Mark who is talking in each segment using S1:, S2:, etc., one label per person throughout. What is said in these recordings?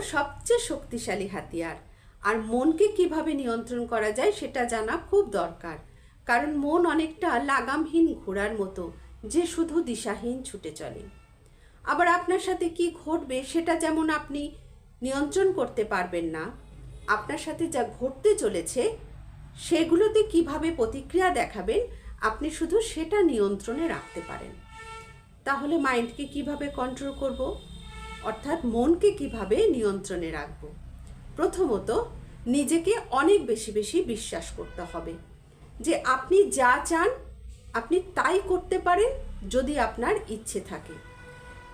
S1: সবচেয়ে শক্তিশালী হাতিয়ার। আর মনকে কীভাবে নিয়ন্ত্রণ করা যায় সেটা জানা খুব দরকার। কারণ মন অনেকটা লাগামহীন ঘোড়ার মতো, যে শুধু দিশাহীন ছুটে চলে। আবার আপনার সাথে কি ঘটবে সেটা যেমন আপনি নিয়ন্ত্রণ করতে পারবেন না, আপনার সাথে যা ঘটতে চলেছে সেগুলোতে কীভাবে প্রতিক্রিয়া দেখাবেন, আপনি শুধু সেটা নিয়ন্ত্রণে রাখতে পারেন। তাহলে মাইন্ডকে কীভাবে কন্ট্রোল করব? অর্থাৎ মনকে কীভাবে নিয়ন্ত্রণে রাখব? প্রথমত, নিজেকে অনেক বেশি বেশি বিশ্বাস করতে হবে যে আপনি যা চান, আপনি তাই করতে পারেন যদি আপনার ইচ্ছে থাকে।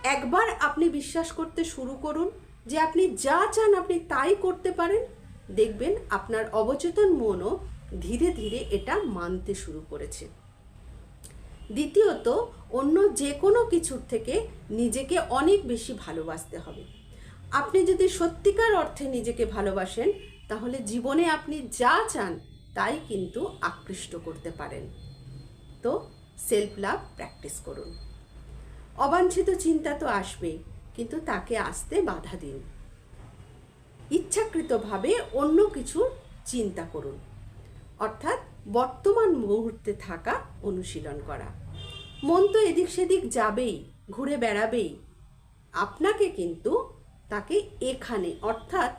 S1: একবার আপনি বিশ্বাস করতে শুরু করুন যে আপনি যা চান আপনি তাই করতে পারেন। দেখবেন আপনার অবচেতন মনও ধীরে ধীরে এটা মানতে শুরু করেছে। দ্বিতীয়ত, অন্য যে কোনো কিছুর থেকে নিজেকে অনেক বেশি ভালোবাসতে হবে। আপনি যদি সত্যিকার অর্থে নিজেকে ভালোবাসেন, তাহলে জীবনে আপনি যা চান তাই কিন্তু আকৃষ্ট করতে পারেন। তো সেলফ লাভ প্র্যাকটিস করুন। অবাঞ্ছিত চিন্তা তো আসবেই, কিন্তু তাকে আসতে বাধা দিন। ইচ্ছাকৃতভাবে অন্য কিছুর চিন্তা করুন। অর্থাৎ বর্তমান মুহূর্তে থাকা অনুশীলন করা। মন তো এদিক সেদিক যাবেই, ঘুরে বেড়াবেই। আপনাকে কিন্তু তাকে এখানে, অর্থাৎ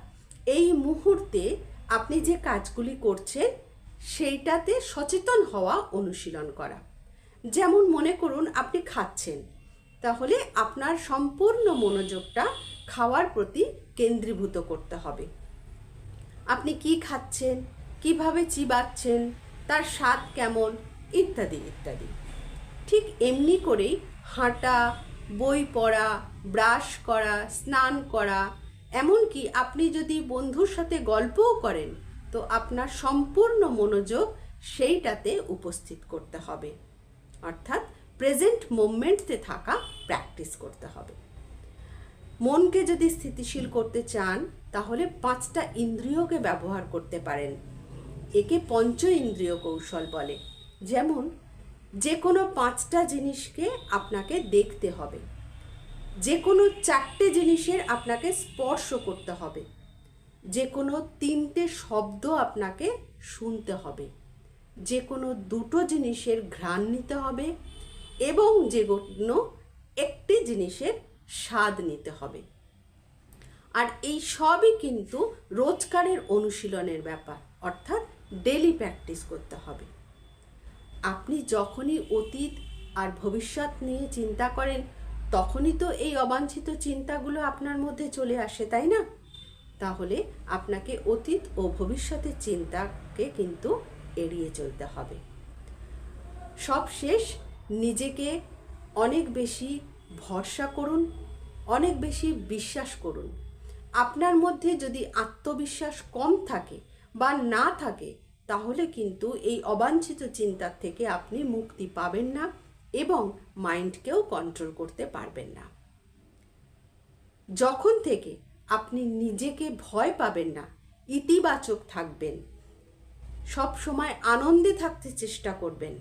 S1: এই মুহূর্তে আপনি যে কাজগুলি করছেন, সেইটাতে সচেতন হওয়া অনুশীলন করা। যেমন মনে করুন, আপনি খাচ্ছেন, তাহলে আপনার সম্পূর্ণ মনোযোগটা খাওয়ার প্রতি কেন্দ্রীভূত করতে হবে। আপনি কি খাচ্ছেন, কীভাবে চিবাচ্ছেন, তার স্বাদ কেমন, ইত্যাদি ইত্যাদি। ঠিক এমনি করেই হাঁটা, বই পড়া, ব্রাশ করা, স্নান করা, এমনকি আপনি যদি বন্ধুর সাথে গল্পও করেন, তো আপনার সম্পূর্ণ মনোযোগ সেইটাতে উপস্থিত করতে হবে। অর্থাৎ প্রেজেন্ট মোমেন্টতে থাকা প্র্যাকটিস করতে হবে। মনকে যদি স্থিতিশীল করতে চান, তাহলে পাঁচটা ইন্দ্রিয়কে ব্যবহার করতে পারেন। একে পঞ্চ ইন্দ্রিয় কৌশল বলে। যেমন যে কোনো পাঁচটা জিনিসকে আপনাকে দেখতে হবে। যে কোনো চারটে জিনিসের আপনাকে স্পর্শ করতে হবে। যে কোনো তিনটে শব্দ আপনাকে শুনতে হবে। যে কোনো দুটো জিনিসের ঘ্রাণ নিতে হবে এবং যে কোনো একটি জিনিসের স্বাদ নিতে হবে। আর এই সবই কিন্তু রোজকারের অনুশীলনের ব্যাপার, অর্থাৎ ডেলি প্র্যাকটিস করতে হবে। আপনি যখনই অতীত আর ভবিষ্যৎ নিয়ে চিন্তা করেন, তখনই তো এই অবাঞ্ছিত চিন্তাগুলো আপনার মধ্যে চলে আসে, তাই না? তাহলে আপনাকে অতীত ও ভবিষ্যতের চিন্তাকে কিন্তু এড়িয়ে চলতে হবে। সব শেষ, নিজেকে অনেক বেশি ভরসা করুন, অনেক বেশি বিশ্বাস করুন। আপনার মধ্যে যদি আত্মবিশ্বাস কম থাকে বা না থাকে তাহলে কিন্তু এই অবাঞ্ছিত চিন্তার থেকে আপনি মুক্তি পাবেন না এবং মাইন্ডকেও কন্ট্রোল করতে পারবেন না। যখন থেকে আপনি নিজেকে ভয় পাবেন না, ইতিবাচক থাকবেন সব সময় আনন্দে থাকতে চেষ্টা করবেন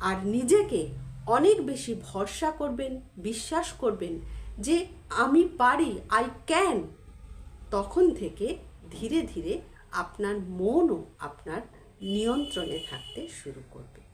S1: আর নিজেকে অনেক বেশি ভরসা করবেন, বিশ্বাস করবেন যে আমি পারি আই ক্যান তখন থেকে ধীরে ধীরে আপনার মনও আপনার নিয়ন্ত্রণে থাকতে শুরু করবে।